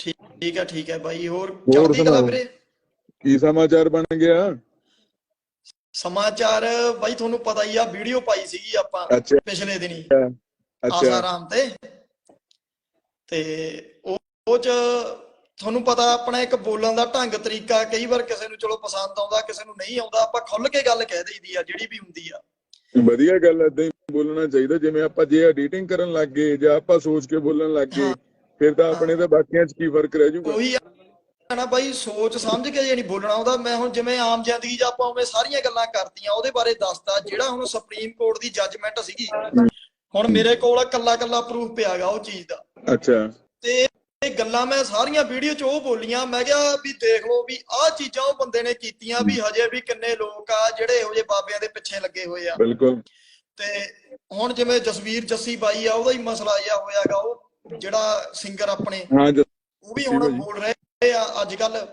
ਠੀਕ ਹੈ ਠੀਕ ਹੈ ਬਾਈ ਹੋਰ ਚੜ੍ਹਦੀ ਕਲਾ। ਵੀਰੇ? ਕੀ ਸਮਾਚਾਰ ਬਣ ਗਿਆ? ਸਮਾਚਾਰ ਬਾਈ ਤੁਹਾਨੂੰ ਪਤਾ ਹੀ ਆ ਵੀਡੀਓ ਪਾਈ ਸੀਗੀ ਆਪਾਂ ਪਿਛਲੇ ਦਿਨੀ। ਅੱਛਾ। ਆਸਾਰਾਮ ਤੇ। ਤੇ ਉਹ ਉਹ ਚ ਤੁਹਾਨੂੰ ਪਤਾ ਆਪਣਾ ਇੱਕ ਬੋਲਣ ਦਾ ਢੰਗ ਤਰੀਕਾ ਕਈ ਵਾਰ ਕਿਸੇ ਨੂੰ ਚਲੋ ਪਸੰਦ ਆਉਂਦਾ ਕਿਸੇ ਨੂੰ ਨਹੀਂ ਆਉਂਦਾ ਆਪਾਂ ਖੁੱਲ ਕੇ ਗੱਲ ਕਹਿ ਦਈਦੀ ਆ ਜਿਹੜੀ ਵੀ ਹੁੰਦੀ ਆ। ਵਧੀਆ ਗੱਲ ਏਦਾਂ ਹੀ ਬੋਲਣਾ ਚਾਹੀਦਾ ਜਿਵੇਂ ਆਪਾਂ ਜੇ ਐਡੀਟਿੰਗ ਕਰਨ ਲੱਗ ਗਏ ਜਾਂ ਆਪਾਂ ਸੋਚ ਕੇ ਬੋਲਣ ਲੱਗ ਗਏ। ਫਿਰ ਤਾਂ ਆਪਣੇ ਤੇ ਬਾਕੀਆਂ 'ਚ ਕੀ ਫ਼ਰਕ ਰਹਿ ਜਾਊਗਾ? ਉਹੀ ਆ ਨਾ ਬਾਈ ਸੋਚ ਸਮਝ ਕੇ ਜੇ ਨਹੀਂ ਬੋਲਣਾ ਉਹਦਾ ਮੈਂ ਹੁਣ ਜਿਵੇਂ ਆਮ ਜ਼ਿੰਦਗੀ 'ਚ ਆਪਾਂ ਉਵੇਂ ਸਾਰੀਆਂ ਗੱਲਾਂ ਕਰਤੀਆਂ ਉਹਦੇ ਬਾਰੇ ਦੱਸਤਾ ਜਿਹੜਾ ਹੁਣ ਸੁਪਰੀਮ ਕੋਰਟ ਦੀ ਜੱਜਮੈਂਟ ਸੀਗੀ। ਹੁਣ ਮੇਰੇ ਕੋਲ ਕੱਲਾ ਕੱਲਾ ਪ੍ਰੂਫ ਪਿਆਗਾ ਉਹ ਚੀਜ਼ ਦਾ। ਅੱਛਾ। ਤੇ ਇਹ ਗੱਲਾਂ ਮੈਂ ਸਾਰੀਆਂ ਵੀਡੀਓ 'ਚ ਉਹ ਬੋਲੀਆਂ ਮੈਂ ਕਿਹਾ ਵੀ ਦੇਖ ਲਓ ਵੀ ਆਹ ਚੀਜ਼ਾਂ ਉਹ ਬੰਦੇ ਨੇ ਕੀਤੀਆਂ ਵੀ ਹਜੇ ਵੀ ਕਿੰਨੇ ਲੋਕ ਆ ਜਿਹੜੇ ਇਹੋ ਜਿਹੇ ਬਾਬਿਆਂ ਦੇ ਪਿੱਛੇ ਲੱਗੇ ਹੋਏ ਆ। ਬਿਲਕੁਲ। ਤੇ ਹੁਣ ਜਿਵੇਂ ਜਸਵੀਰ ਜੱਸੀ ਬਾਈ ਆ ਉਹਦਾ ਹੀ ਮਸਲਾ ਜਿਹਾ ਹੋਇਆਗਾ ਉਹ ਜਿਹੜਾ ਸਿੰਗਰ ਆਪਣੇ ਉਹ ਵੀ ਹੁਣ। ਬੋਲ ਰਹੇ ਆ ਅੱਜ ਕੱਲ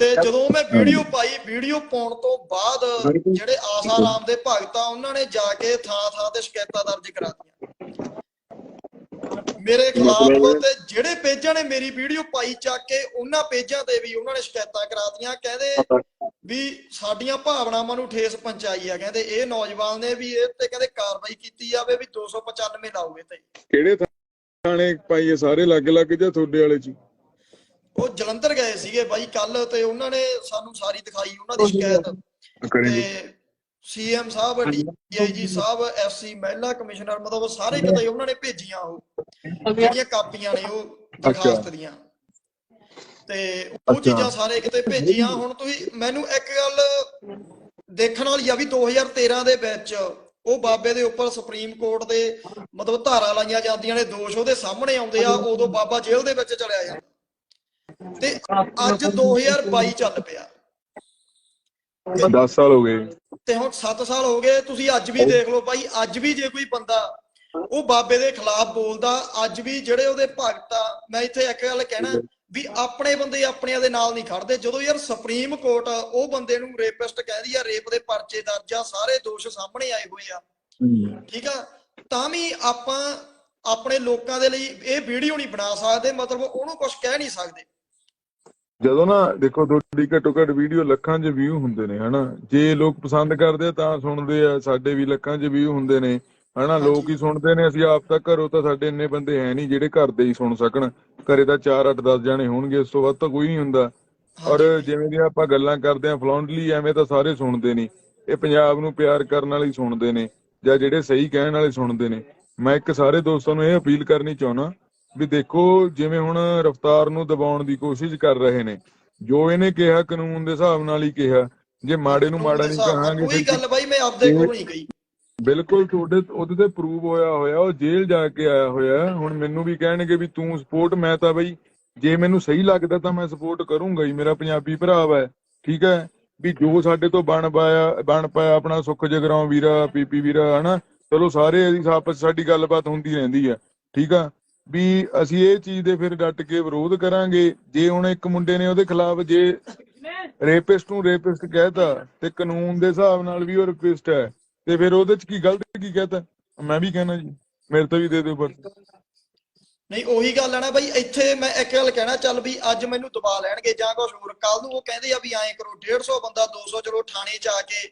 ਤੇ ਜਦੋਂ ਮੈਂ ਵੀਡੀਓ ਪਾਈ ਵੀਡੀਓ ਪਾਉਣ ਤੋਂ ਬਾਅਦ। ਜਿਹੜੇ ਆਸਾ ਰਾਮ ਦੇ ਭਗਤ ਆ ਉਹਨਾਂ ਨੇ ਜਾ ਕੇ ਥਾਂ ਥਾਂ ਤੇ ਸ਼ਿਕਾਇਤਾਂ ਦਰਜ ਕਰਾਤੀਆਂ। ਮੇਰੇ ਖਿਲਾਫ ਤੇ ਜਿਹੜੇ ਪੇਜਾਂ ਨੇ ਮੇਰੀ ਵੀਡੀਓ ਪਾਈ ਚੱਕ ਕੇ ਉਹਨਾਂ ਪੇਜਾਂ ਤੇ ਵੀ ਉਹਨਾਂ ਨੇ ਸ਼ਿਕਾਇਤਾਂ ਕਰਾਤੀਆਂ। ਕਹਿੰਦੇ ਵੀ ਸਾਡੀਆਂ ਭਾਵਨਾਵਾਂ ਨੂੰ ਠੇਸ ਪਹੁੰਚਾਈ ਆ। ਕਹਿੰਦੇ ਇਹ ਨੌਜਵਾਨ ਨੇ ਵੀ ਇਹ ਤੇ ਕਹਿੰਦੇ ਕਾਰਵਾਈ ਕੀਤੀ ਜਾਵੇ ਵੀ 295 ਲਾਓਗੇ ਤੇ। ਕਿਹੜੇ ਥਾਣੇ ਪਾਈਏ ਸਾਰੇ ਲੱਗ ਲੱਗ ਜਾਂ ਤੁਹਾਡੇ ਵਾਲੇ 'ਚ? ਉਹ ਜਲੰਧਰ ਗਏ ਸੀਗੇ ਬਾਈ ਕੱਲ ਤੇ ਉਹਨਾਂ ਨੇ ਸਾਨੂੰ ਸਾਰੀ ਦਿਖਾਈ ਉਹਨਾਂ ਦੀ ਸ਼ਿਕਾਇਤ। ਕਰਾਂਗੇ ਤੇ ਸੀਐਮ ਸਾਹਿਬ ਡੀਆਈਜੀ ਸਾਹਿਬ ਐਸਸੀ ਮਹਿਲਾ ਕਮਿਸ਼ਨਰ ਮਤਲਬ ਸਾਰੇ ਕਿਤੇ ਉਹਨਾਂ ਨੇ ਭੇਜੀਆਂ ਉਹ। ਜਿਹੜੀਆਂ ਕਾਪੀਆਂ ਨੇ ਉਹ ਦਰਖਾਸਤ ਦੀਆਂ। ਤੇ ਉਹ। ਚੀਜ਼ਾਂ ਸਾਰੇ ਕਿਤੇ ਭੇਜੀਆਂ। ਹੁਣ ਤੁਸੀਂ ਮੈਨੂੰ ਇੱਕ ਗੱਲ ਦੇਖਣ ਵਾਲੀ ਆ ਵੀ 2013 ਦੇ ਵਿੱਚ ਉਹ ਬਾਬੇ ਦੇ ਉੱਪਰ ਸੁਪਰੀਮ ਕੋਰਟ ਦੇ ਮਤਲਬ ਧਾਰਾ ਲਾਈਆਂ ਜਾਂਦੀਆਂ ਨੇ ਦੋਸ਼ ਉਹਦੇ ਸਾਹਮਣੇ ਆਉਂਦੇ ਆ ਉਦੋਂ ਬਾਬਾ ਜੇਲ੍ਹ ਦੇ ਵਿੱਚ ਚਲਿਆ ਜਾਂਦਾ। ਤੇ ਅੱਜ 2022 ਚੱਲ ਪਿਆ। 10 ਸਾਲ ਹੋ ਗਏ। ਤੇ ਹੁਣ 7 ਸਾਲ ਹੋ ਗਏ ਤੁਸੀਂ ਅੱਜ ਵੀ ਦੇਖ ਲਓ ਬਾਈ ਅੱਜ ਵੀ ਜੇ ਕੋਈ ਬੰਦਾ ਉਹ ਬਾਬੇ ਦੇ ਖਿਲਾਫ ਬੋਲਦਾ ਅੱਜ ਵੀ ਜਿਹੜੇ ਉਹਦੇ ਭਗਤ ਆ ਮੈਂ ਇੱਥੇ ਇੱਕ ਗੱਲ ਕਹਿਣਾ ਵੀ ਆਪਣੇ ਬੰਦੇ ਆਪਣਿਆਂ ਦੇ ਨਾਲ ਨਹੀਂ ਖੜਦੇ। ਜਦੋਂ ਯਾਰ ਸੁਪਰੀਮ ਕੋਰਟ ਉਹ ਬੰਦੇ ਨੂੰ ਰੇਪਿਸਟ ਕਹਿੰਦੀ ਆ ਰੇਪ ਦੇ ਪਰਚੇ ਦਰਜ ਆ ਸਾਰੇ ਦੋਸ਼ ਸਾਹਮਣੇ ਆਏ ਹੋਏ ਆ। ਠੀਕ ਆ? ਤਾਂ ਵੀ ਆਪਾਂ ਆਪਣੇ ਲੋਕਾਂ ਦੇ ਲਈ ਇਹ ਵੀਡੀਓ ਨਹੀਂ ਬਣਾ ਸਕਦੇ ਮਤਲਬ ਉਹਨੂੰ ਕੁਝ ਕਹਿ ਨਹੀਂ ਸਕਦੇ। ਜਦੋਂ ਨਾ ਦੇਖੋ ਤੁਹਾਡੀ ਘੱਟੋ ਘੱਟ ਵੀਡੀਓ ਲੱਖਾਂ 'ਚ ਵਿਊ ਹੁੰਦੇ ਨੇ ਹਨਾ? ਜੇ ਲੋਕ ਪਸੰਦ ਕਰਦੇ ਤਾਂ ਸੁਣਦੇ ਆ ਸਾਡੇ ਵੀ ਲੱਖਾਂ 'ਚ ਵਿਊ ਹੁੰਦੇ ਨੇ ਹਨਾ? ਲੋਕ ਹੀ ਸੁਣਦੇ ਨੇ ਅਸੀਂ ਆਪ ਤਾਂ ਘਰੋਂ ਤਾਂ ਸਾਡੇ ਇੰਨੇ ਬੰਦੇ ਹੈ ਨਹੀਂ ਜਿਹੜੇ ਘਰ ਦੇ ਹੀ ਸੁਣ ਸਕਣ। ਘਰੇ ਤਾਂ 4 8 10 ਜਾਣੇ ਹੋਣਗੇ ਇਸ ਤੋਂ ਵੱਧ ਤਾਂ ਕੋਈ ਨਹੀਂ ਹੁੰਦਾ। ਔਰ ਜਿਵੇਂ ਦੀ ਆਪਾਂ ਗੱਲਾਂ ਕਰਦੇ ਆ ਫਲੌਂਡਲੀ ਐਵੇਂ ਤਾਂ ਸਾਰੇ ਸੁਣਦੇ ਨਹੀਂ ਇਹ ਪੰਜਾਬ ਨੂੰ ਪਿਆਰ ਕਰਨ ਵਾਲੇ ਸੁਣਦੇ ਨੇ ਜਾਂ ਜਿਹੜੇ ਸਹੀ ਕਹਿਣ ਵਾਲੇ ਸੁਣਦੇ ਨੇ। ਮੈਂ ਇੱਕ ਸਾਰੇ ਦੋਸਤਾਂ ਨੂੰ ਇਹ ਅਪੀਲ ਕਰਨੀ ਚਾਹੁੰਦਾ ਵੀ ਦੇਖੋ ਜਿਵੇਂ ਹੁਣ ਰਫਤਾਰ ਨੂੰ ਦਬਾਉਣ ਦੀ ਕੋਸ਼ਿਸ਼ ਕਰ ਰਹੇ ਨੇ ਜੋ ਇਹਨੇ ਕਿਹਾ ਕਾਨੂੰਨ ਦੇ ਹਿਸਾਬ ਨਾਲ ਹੀ ਕਿਹਾ ਜੇ ਮਾੜੇ ਨੂੰ ਮਾੜਾ ਨਹੀਂ ਕਹਾਂਗੇ ਕੋਈ ਗੱਲ ਬਾਈ ਮੈਂ ਆਪਦੇ ਕੋਲ ਨਹੀਂ ਗਈ ਬਿਲਕੁਲ ਤੁਹਾਡੇ, ਉਹਦੇ ਤੇ ਪ੍ਰੂਵ ਹੋਇਆ ਹੋਇਆ, ਉਹ ਜੇਲ੍ਹ ਜਾ ਕੇ ਆਇਆ ਹੋਇਆ ਹੁਣ ਮੈਨੂੰ ਵੀ ਕਹਿਣਗੇ ਵੀ ਤੂੰ ਸਪੋਰਟ ਮੈਂ ਤਾਂ ਬਈ, ਜੇ ਮੈਨੂੰ ਸਹੀ ਲੱਗਦਾ ਤਾਂ ਮੈਂ ਸਪੋਰਟ ਕਰੂੰਗਾ ਹੀ, ਮੇਰਾ ਪੰਜਾਬੀ ਭਰਾ ਵਾ ਠੀਕ ਹੈ? ਵੀ ਜੋ ਸਾਡੇ ਤੋਂ ਬਣ ਪਾਇਆ ਬਣ ਪਾਇਆ ਆਪਣਾ ਸੁੱਖ ਜਗਰਾਉਂ ਵੀਰਾ, ਪੀਪੀ ਵੀਰਾ, ਹਨਾ? ਚਲੋ ਸਾਰੇ ਅਸੀਂ ਆਪਸ 'ਚ ਸਾਡੀ ਗੱਲਬਾਤ ਹੁੰਦੀ ਰਹਿੰਦੀ ਆ ਠੀਕ ਆ? ਵੀ ਅਸੀਂ ਇਹ ਚੀਜ਼ ਦੇ ਫਿਰ ਡਟ ਕੇ ਵਿਰੋਧ ਕਰਾਂਗੇ, ਜੇ ਹੁਣ ਇੱਕ ਮੁੰਡੇ ਨੇ ਉਹਦੇ ਖਿਲਾਫ ਜੇ ਰੇਪਿਸਟ ਨੂੰ ਰੇਪਿਸਟ ਕਹਿਤਾ ਤੇ ਕਾਨੂੰਨ ਦੇ ਹਿਸਾਬ ਨਾਲ ਵੀ ਉਹ ਰੇਪਿਸਟ ਹੈ। ਤੇ ਫਿਰ ਉਹਦੇ ਚ ਕੀ ਗਲਤ ਕੀ ਕਹਤਾ? ਮੈਂ ਵੀ ਕਹਿਣਾ ਜੀ ਮੇਰੇ ਤੇ ਵੀ ਦੇ ਦਿਓ ਪਰ। ਨਹੀਂ ਉਹੀ ਗੱਲ ਹੈ ਨਾ ਬਈ ਇੱਥੇ ਮੈਂ ਇੱਕ ਗੱਲ ਕਹਿਣਾ ਚੱਲ ਵੀ ਅੱਜ ਮੈਨੂੰ ਦਬਾ ਲੈਣਗੇ ਜਾਂ ਕੁਝ ਹੋਰ ਕੱਲ ਨੂੰ ਉਹ ਕਹਿੰਦੇ ਆ ਵੀ ਐਂ ਕਰੋ 150 ਬੰਦਾ 200 ਚਲੋ ਥਾਣੇ ਚ ਆ ਕੇ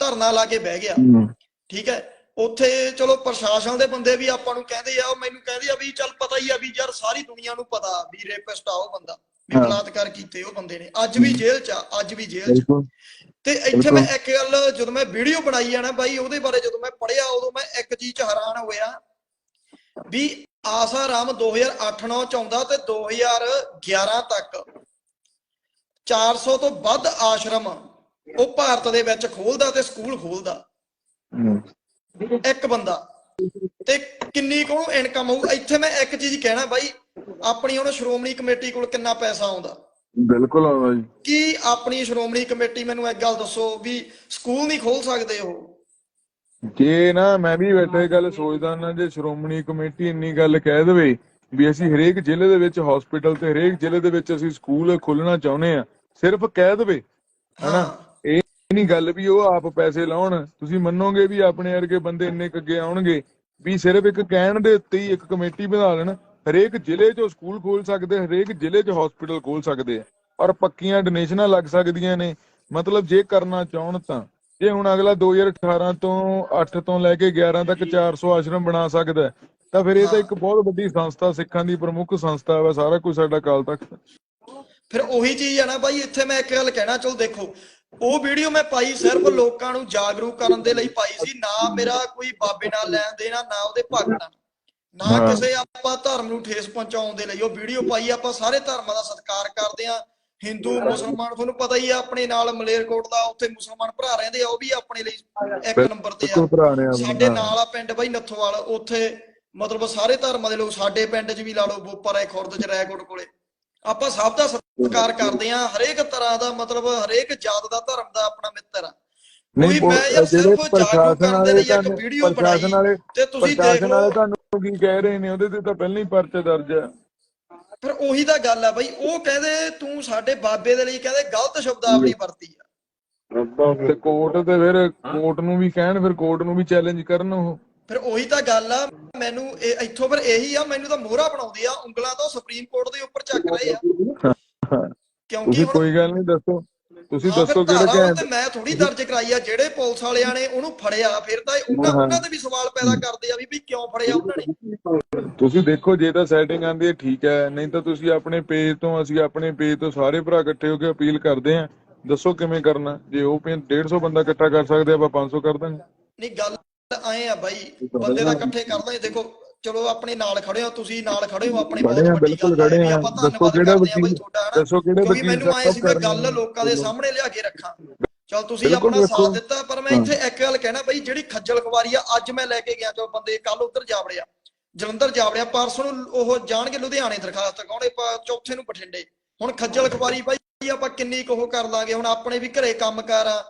ਧਰਨਾ ਲਾ ਕੇ ਬਹਿ ਗਿਆ। ਠੀਕ ਹੈ ਉੱਥੇ ਚਲੋ ਪ੍ਰਸ਼ਾਸਨ ਦੇ ਬੰਦੇ ਵੀ ਆਪਾਂ ਨੂੰ ਕਹਿੰਦੇ ਆ ਉਹ ਮੈਨੂੰ ਕਹਿੰਦੇ ਆ ਵੀ ਚੱਲ ਪਤਾ ਹੀ ਆ ਵੀ ਯਾਰ ਸਾਰੀ ਦੁਨੀਆ ਨੂੰ ਪਤਾ ਵੀ ਰੇਪਿਸਟ ਆ ਉਹ ਬੰਦਾ ਵੀ। ਬਲਾਤਕਾਰ ਕੀਤੇ ਉਹ ਬੰਦੇ ਨੇ ਅੱਜ ਵੀ ਜੇਲ੍ਹ ਚ ਆ ਅੱਜ ਵੀ ਜੇਲ੍ਹ ਚ ਤੇ ਇੱਥੇ ਮੈਂ ਇੱਕ ਗੱਲ ਜਦੋਂ ਮੈਂ ਵੀਡੀਓ ਬਣਾਈ ਆ ਨਾ ਬਾਈ ਉਹਦੇ ਬਾਰੇ ਜਦੋਂ ਮੈਂ ਪੜਿਆ ਉਦੋਂ ਮੈਂ ਇੱਕ ਚੀਜ਼ 'ਚ ਹੈਰਾਨ ਹੋਇਆ ਵੀ ਆਸਾ ਰਾਮ 2008-9 ਚ ਆਉਂਦਾ ਤੇ 2011 ਤੱਕ 400 ਤੋਂ ਵੱਧ ਆਸ਼ਰਮ ਉਹ ਭਾਰਤ ਦੇ ਵਿੱਚ ਖੋਲਦਾ ਤੇ ਸਕੂਲ ਖੋਲਦਾ। ਇੱਕ ਬੰਦਾ। ਤੇ ਕਿੰਨੀ ਕੋਲ ਇਨਕਮ ਹੋਊ? ਇੱਥੇ ਮੈਂ ਇੱਕ ਚੀਜ਼ ਕਹਿਣਾ ਬਾਈ ਆਪਣੀ ਹੁਣ ਸ਼੍ਰੋਮਣੀ ਕਮੇਟੀ ਕੋਲ ਕਿੰਨਾ ਪੈਸਾ ਆਉਂਦਾ? ਬਿਲਕੁਲ ਆਉਂਦਾ ਜੀ ਕੀ ਆਪਣੀ ਸ਼੍ਰੋਮਣੀ ਕਮੇਟੀ ਮੈਨੂੰ ਇੱਕ ਗੱਲ ਦੱਸੋ ਵੀ ਸਕੂਲ ਨਹੀਂ ਖੋਲ ਸਕਦੇ ਉਹ? ਜੇ ਨਾ ਮੈਂ ਵੀ ਬੈਠੇ ਗੱਲ ਸੋਚਦਾ ਨਾ ਜੇ ਸ਼੍ਰੋਮਣੀ ਕਮੇਟੀ ਇੰਨੀ ਗੱਲ ਕਹਿ ਦੇਵੇ ਵੀ ਅਸੀਂ ਹਰੇਕ ਜ਼ਿਲ੍ਹੇ ਦੇ ਵਿੱਚ ਹਸਪੀਟਲ ਤੇ ਹਰੇਕ ਜ਼ਿਲ੍ਹੇ ਦੇ ਵਿੱਚ ਅਸੀਂ ਸਕੂਲ ਖੋਲਣਾ ਚਾਹੁੰਦੇ ਆ ਸਿਰਫ ਕਹਿ ਦੇਵੇ ਹਨਾ? ਇਹ ਨਹੀਂ ਗੱਲ ਵੀ ਉਹ ਆਪ ਪੈਸੇ ਲਾਉਣ। ਤੁਸੀਂ ਮੰਨੋਗੇ ਵੀ ਆਪਣੇ ਵਰਗੇ ਬੰਦੇ ਇੰਨੇ ਕੁ ਅੱਗੇ ਆਉਣਗੇ ਵੀ ਸਿਰਫ ਇੱਕ ਕਹਿਣ ਦੇ ਉੱਤੇ ਹੀ ਇੱਕ ਕਮੇਟੀ ਬਣਾ ਲੈਣ। ਹਰੇਕ ਜ਼ਿਲ੍ਹੇ 'ਚ ਸਕੂਲ ਖੋਲ ਸਕਦੇ, ਹਰੇਕ ਜ਼ਿਲ੍ਹੇ 'ਚ ਹਸਪੀਟਲ ਖੋਲ ਸਕਦੇ ਆ। ਔਰ ਪੱਕੀਆਂ ਡੋਨੇਸ਼ਨਾਂ ਲੱਗ ਸਕਦੀਆਂ ਨੇ। ਮਤਲਬ ਜੇ ਕਰਨਾ ਚਾਹਣ ਤਾਂ। ਜੇ ਹੁਣ ਅਗਲਾ 2018 ਤੋਂ 8 ਤੋਂ ਲੈ ਕੇ 11 ਤੱਕ 400 ਆਸ਼ਰਮ ਬਣਾ ਸਕਦਾ ਤਾਂ ਫਿਰ ਇਹ ਤਾਂ ਇੱਕ ਬਹੁਤ ਵੱਡੀ ਸੰਸਥਾ, ਸਿੱਖਾਂ ਦੀ ਪ੍ਰਮੁੱਖ ਸੰਸਥਾ ਵਾ, ਸਾਰਾ ਕੁਝ ਸਾਡਾ ਕਾਲ ਤੱਕ ਫਿਰ ਉਹੀ ਚੀਜ਼ ਆ ਨਾ ਬਾਈ, ਇੱਥੇ ਮੈਂ ਇੱਕ ਗੱਲ ਕਹਿਣਾ ਚਲ ਦੇਖੋ, ਉਹ ਵੀਡੀਓ ਮੈਂ ਪਾਈ ਸਿਰਫ ਲੋਕਾਂ ਨੂੰ ਜਾਗਰੂਕ ਕਰਨ ਦੇ ਲਈ ਪਾਈ ਸੀ, ਨਾ ਮੇਰਾ ਕੋਈ ਬਾਬੇ ਨਾਲ ਲੈਣ ਦੇਣਾ ਨਾ ਉਹਦੇ ਭਗਤ ਨਾਲ। ਨਾ। ਕਿਸੇ ਆਪਾਂ ਧਰਮ ਨੂੰ ਠੇਸ ਪਹੁੰਚਾਉਣ ਦੇ ਲਈ ਉਹ ਵੀਡੀਓ ਪਾਈ ਆਪਾਂ ਸਾਰੇ ਧਰਮਾਂ ਦਾ ਸਤਿਕਾਰ ਕਰਦੇ ਆ। ਹਿੰਦੂ ਮੁਸਲਮਾਨ ਤੁਹਾਨੂੰ ਪਤਾ ਹੀ ਆ ਆਪਣੇ ਨਾਲ ਮਲੇਰਕੋਟ ਦਾ ਉੱਥੇ ਮੁਸਲਮਾਨ ਭਰਾ ਰਹਿੰਦੇ ਆ ਉਹ ਵੀ ਆਪਣੇ ਲਈ ਇੱਕ ਨੰਬਰ ਤੇ ਆ। ਸਾਡੇ। ਨਾਲ। ਆ ਪਿੰਡ ਬਾਈ ਨੱਥੋਵਾਲ ਉੱਥੇ ਮਤਲਬ ਸਾਰੇ ਧਰਮਾਂ ਦੇ ਲੋਕ ਸਾਡੇ ਪਿੰਡ 'ਚ ਵੀ ਲਾ ਲਓ ਬੋਪਰ ਹੈ ਖੁਰਦ 'ਚ ਰੈਕੋਟ ਕੋਲੇ। ਆਪਾਂ ਸਭ ਦਾ ਸਤਿਕਾਰ ਕਰਦੇ ਆ ਹਰੇਕ ਤਰ੍ਹਾਂ ਦਾ ਮਤਲਬ ਹਰੇਕ ਜਾਤ ਦਾ ਧਰਮ ਦਾ ਆਪਣਾ ਮਿੱਤਰ ਆ। ਨਹੀਂ ਕੋਈ ਮੈਂ ਸਿਰਫ ਜਾਗਰੂਕ ਕਰਨ ਦੇ ਲਈ ਇੱਕ ਵੀਡੀਓ ਬਣਾਈ ਤੇ ਤੁਸੀਂ ਦੇਖ ਲਓ। ਕੀ ਕਹਿ ਰਹੇ ਨੇ ਉਹਦੇ ਤੇ ਤਾਂ ਪਹਿਲਾਂ ਹੀ ਪਰਚਾ ਦਰਜ ਹੈ ਫਿਰ ਉਹੀ ਤਾਂ ਗੱਲ ਆ ਬਈ ਉਹ ਕਹਿੰਦੇ ਤੂੰ ਸਾਡੇ ਬਾਬੇ ਦੇ ਲਈ ਕਹਿੰਦੇ ਗਲਤ ਸ਼ਬਦਾਵਲੀ ਵਰਤੀ ਆ। ਤੇ ਕੋਰਟ ਤੇ ਫਿਰ ਕੋਰਟ ਨੂੰ ਵੀ ਕਹਿਣ ਫਿਰ ਕੋਰਟ ਨੂੰ ਵੀ ਚੈਲੰਜ ਕਰਨ ਉਹ। ਫਿਰ ਉਹੀ ਤਾਂ ਗੱਲ ਆ ਮੈਨੂੰ ਇਹ ਇੱਥੋਂ ਫਿਰ ਇਹੀ ਆ ਮੈਨੂੰ ਤਾਂ ਮੋਹਰਾ ਬਣਾਉਂਦੇ ਆ ਉਂਗਲਾਂ ਤੋਂ ਸੁਪਰੀਮ ਕੋਰਟ ਦੇ ਉੱਪਰ ਚੱਕ ਰਹੇ ਆ। ਕਿਉਂਕਿ ਤੁਸੀਂ ਹੁਣ ਕੋਈ ਗੱਲ ਨਹੀਂ ਦੱਸੋ। ਤੁਸੀਂ ਦੱਸੋ ਕਿਹੜੇ ਤੇ ਮੈਂ ਥੋੜੀ ਦਰਜ ਕਰਾਈ ਆ ਜਿਹੜੇ ਪੁਲਿਸ ਵਾਲਿਆਂ ਨੇ ਉਹਨੂੰ ਫੜਿਆ ਫਿਰ ਤਾਂ ਉਹਨਾਂ। ਉਹਨਾਂ ਤੇ ਵੀ ਸਵਾਲ ਪੈਦਾ ਕਰਦੇ ਆ ਵੀ ਵੀ ਕਿਉਂ ਫੜਿਆ ਉਹਨਾਂ ਨੇ? ਤੁਸੀਂ ਦੇਖੋ ਜੇ ਤਾਂ ਸੈਟਿੰਗ ਆਂਦੀ ਹੈ ਠੀਕ ਹੈ ਨਹੀਂ ਤਾਂ ਤੁਸੀਂ ਆਪਣੇ ਪੇਜ ਤੋਂ ਅਸੀਂ ਆਪਣੇ ਪੇਜ ਤੋਂ ਸਾਰੇ ਭਰਾ ਇਕੱਠੇ ਹੋ ਕੇ ਅਪੀਲ ਕਰਦੇ ਆਂ ਦੱਸੋ ਕਿਵੇਂ ਕਰਨਾ? ਜੇ ਉਹ ਪੇ 150 ਬੰਦਾ ਇਕੱਠਾ ਕਰ ਸਕਦੇ ਆ, ਆਪਾਂ 500 ਕਰ ਦਾਂਗੇ। ਨਹੀਂ ਗੱਲ ਆਏ ਆ ਬਾਈ ਬੰਦੇ ਦਾ ਇਕੱਠੇ ਕਰਦਾ ਦੇਖੋ ਚਲੋ ਆਪਣੇ ਨਾਲ ਖੜੇ ਹੋ ਤੁਸੀਂ ਨਾਲ ਖੜੇ ਹੋ ਆਪਣੀ ਬਹੁਤ ਆ, ਵੱਡੀ ਬਿਲਕੁਲ ਗੱਲ ਆ, ਖੜੇ ਇਹ ਵੀ ਆ। ਆਪਾਂ ਦੱਸੋ ਧੰਨਵਾਦ ਕਿਹੜਾ ਕਰਦੇ ਆ ਵਕੀਲ- ਤੁਹਾਡਾ ਦੱਸੋ ਕਿਹੜੇ ਵਕੀਲ ਮੈਨੂੰ ਆਏ ਸੀ ਮੈਂ ਗੱਲ ਲੋਕਾਂ ਦੇ ਸਾਹਮਣੇ ਲਿਆ ਕੇ ਰੱਖਾਂ। ਚਲ ਤੁਸੀਂ ਆਪਣਾ। ਸਾਥ ਦਿੱਤਾ ਪਰ ਮੈਂ ਇੱਥੇ ਇੱਕ ਗੱਲ ਕਹਿਣਾ ਬਈ ਜਿਹੜੀ ਖੱਜਲ ਖਵਾਰੀ ਆ ਅੱਜ ਮੈਂ ਲੈ ਕੇ ਗਿਆ ਚਲ ਬੰਦੇ ਕੱਲ ਉੱਧਰ ਜਾ ਵੜਿਆ। ਜਲੰਧਰ ਜਾ ਵੜਿਆ ਪਰਸੋਂ ਨੂੰ ਉਹ ਜਾਣਗੇ ਲੁਧਿਆਣੇ ਦਰਖਾਸਤ ਕਾਉਣੇ ਚੌਥੇ ਨੂੰ ਬਠਿੰਡੇ। ਹੁਣ ਖੱਜਲ ਖਵਾਰੀ ਬਾਈ ਆਪਾਂ ਕਿੰਨੀ ਕੁ ਉਹ ਕਰ ਲਾਂਗੇ ਹੁਣ ਆਪਣੇ ਵੀ ਘਰੇ ਕੰਮ ਕਾਰ ਆ।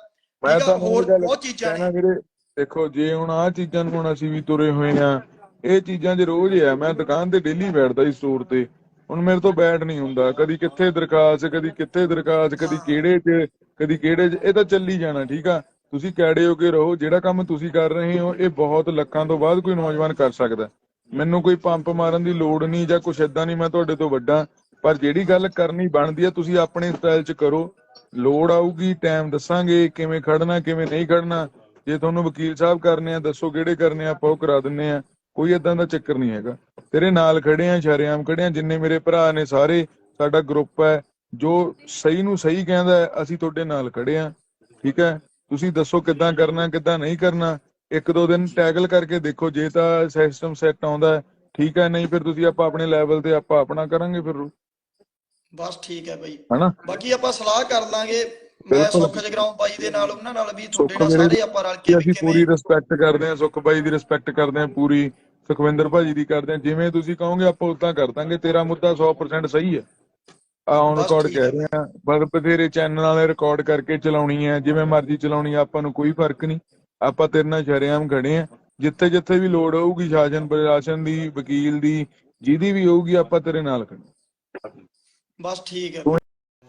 ਮੈਂ ਆ ਤਾਂ ਹੋਰ ਬਹੁਤ ਚੀਜ਼ਾਂ ਨੇ। ਦੇਖੋ ਜੇ ਹੁਣ ਆਹ ਚੀਜ਼ਾਂ ਨੂੰ ਹੁਣ ਅਸੀਂ ਵੀ ਤੁਰੇ ਹੋਏ ਆ ਇਹ ਚੀਜ਼ਾਂ 'ਚ ਰੋਜ਼ ਆ। ਮੈਂ ਦੁਕਾਨ ਤੇ ਡੇਲੀ ਬੈਠਦਾ ਸੀ ਸਟੋਰ ਤੇ। ਹੁਣ ਮੇਰੇ ਤੋਂ ਬੈਠ ਨਹੀਂ ਹੁੰਦਾ। ਕਦੀ ਕਿੱਥੇ ਦਰਖਾਸਤ ਕਦੀ ਕਿੱਥੇ ਦਰਖਾਸਤ ਕਦੀ ਕਿਹੜੇ 'ਚ ਕਦੀ ਕਿਹੜੇ 'ਚ। ਇਹ ਤਾਂ ਚੱਲੀ ਜਾਣਾ ਠੀਕ ਆ? ਤੁਸੀਂ ਕੈੜੇ ਹੋ ਕੇ ਰਹੋ। ਜਿਹੜਾ ਕੰਮ ਤੁਸੀਂ ਕਰ ਰਹੇ ਹੋ ਇਹ ਬਹੁਤ ਲੱਖਾਂ ਤੋਂ ਬਾਅਦ ਕੋਈ ਨੌਜਵਾਨ ਕਰ ਸਕਦਾ। ਮੈਨੂੰ ਕੋਈ ਪੰਪ ਮਾਰਨ ਦੀ ਲੋੜ ਨਹੀਂ ਜਾਂ ਕੁਛ ਏਦਾਂ ਨਹੀਂ ਮੈਂ ਤੁਹਾਡੇ ਤੋਂ ਵੱਡਾ। ਪਰ ਜਿਹੜੀ ਗੱਲ ਕਰਨੀ ਬਣਦੀ ਆ ਤੁਸੀਂ ਆਪਣੇ ਸਟਾਈਲ 'ਚ ਕਰੋ। ਲੋੜ ਆਊਗੀ ਟਾਈਮ ਦੱਸਾਂਗੇ ਕਿਵੇਂ ਖੜਨਾ ਕਿਵੇਂ ਨਹੀਂ ਖੜਨਾ ਜੇ ਤੁਹਾਨੂੰ ਵਕੀਲ ਸਾਹਿਬ ਕਰਨੇ ਆ ਦੱਸੋ ਕਿਹੜੇ ਕਰਨੇ ਆ ਆਪਾਂ ਉਹ ਕਰਾ ਦਿੰਨੇ ਆ। ਕੋਈ ਏਦਾਂ ਦਾ ਚੱਕਰ ਨਹੀਂ ਹੈਗਾ। ਤੇਰੇ ਨਾਲ ਖੜੇ ਆ ਸ਼ਰੇਆਮ ਖੜੇ ਆ ਜਿੰਨੇ ਮੇਰੇ ਭਰਾ ਨੇ ਸਾਰੇ ਸਾਡਾ ਗਰੁੱਪ ਹੈ ਜੋ ਸਹੀ ਨੂੰ ਸਹੀ ਕਹਿੰਦਾ ਹੈ, ਅਸੀਂ ਤੁਹਾਡੇ ਨਾਲ ਖੜੇ ਆ ਠੀਕ ਹੈ? ਤੁਸੀਂ ਦੱਸੋ ਕਿੱਦਾਂ ਕਰਨਾ ਕਿੱਦਾਂ ਨਹੀਂ ਕਰਨਾ ਇੱਕ ਦੋ ਦਿਨ ਟੈਗਲ ਕਰਕੇ ਦੇਖੋ ਜੇ ਤਾਂ ਸਿਸਟਮ ਸੈੱਟ ਆਉਂਦਾ ਠੀਕ ਹੈ ਨਹੀਂ ਫਿਰ ਤੁਸੀਂ ਆਪਾਂ ਆਪਣੇ ਲੈਵਲ ਤੇ ਆਪਾਂ ਆਪਣਾ ਕਰਾਂਗੇ ਫਿਰ। ਬਸ ਠੀਕ ਹੈ ਬਾਈ। ਹਨਾ? ਬਾਕੀ ਆਪਾਂ ਸਲਾਹ ਕਰ ਲਾਂਗੇ ਮੈਂ। ਸੁੱਖ ਜਗਰਾਉਂ ਬਾਈ ਦੇ ਨਾਲ ਉਹਨਾਂ ਨਾਲ ਵੀ ਤੁਹਾਡੇ ਨਾਲ ਸਾਰੇ ਆਪਾਂ ਰਲ ਕੇ ਅਸੀਂ ਪੂਰੀ ਰਿਸਪੈਕਟ ਕਰਦੇ ਹਾਂ ਸੁਖ ਬਾਈ ਦੀ ਰਿਸਪੈਕਟ ਕਰਦੇ ਹਾਂ ਪੂਰੀ ਸੁਖਵਿੰਦਰ ਭਾਜੀ ਦੀ ਕਰਦੇ ਹਾਂ। ਜਿਵੇਂ ਤੁਸੀਂ ਕਹੋਗੇ ਆਪਾਂ ਉਦਾਂ ਕਰ ਦਾਂਗੇ ਤੇਰਾ ਮੁੱਦਾ 100% ਸਹੀ ਹੈ। ਆ ਔਨ ਬਸ ਰਿਕਾਰਡ ਕਹਿ। ਰਹੇ ਆ ਬਸ ਬਥੇਰੇ ਚੈਨਲ ਵਾਲੇ ਰਿਕਾਰਡ ਕਰਕੇ ਚਲਾਉਣੀ ਹੈ ਜਿਵੇਂ ਮਰਜ਼ੀ ਚਲਾਉਣੀ ਆ ਆਪਾਂ ਨੂੰ ਕੋਈ ਫ਼ਰਕ ਨਹੀਂ। ਆਪਾਂ ਤੇਰੇ ਨਾਲ ਸ਼ਰੇਆਮ ਖੜੇ ਆ ਜਿੱਥੇ ਜਿੱਥੇ ਵੀ ਲੋੜ ਹੋਊਗੀ ਸ਼ਾਸਨ ਪ੍ਰਸ਼ਾਸਨ ਦੀ ਵਕੀਲ ਦੀ ਜਿਹਦੀ ਵੀ ਹੋਊਗੀ ਆਪਾਂ ਤੇਰੇ ਨਾਲ ਖੜੇ ਬਸ ਠੀਕ ਹੈ।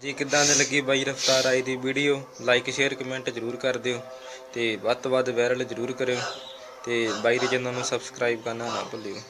ਜੀ, ਕਿੱਦਾਂ ਦੀ ਲੱਗੀ ਬਾਈ ਰਫਤਾਰ ਆਈ ਦੀ ਵੀਡੀਓ? ਲਾਈਕ ਸ਼ੇਅਰ ਕਮੈਂਟ ਜਰੂਰ ਕਰ ਦਿਓ ਤੇ ਵੱਧ ਤੋਂ ਵੱਧ ਵਾਇਰਲ ਜਰੂਰ ਕਰਿਓ ਤੇ ਬਾਈ ਦੇ ਚੈਨਲ ਨੂੰ ਸਬਸਕ੍ਰਾਈਬ ਕਰਨਾ ਨਾ ਭੁੱਲਿਓ।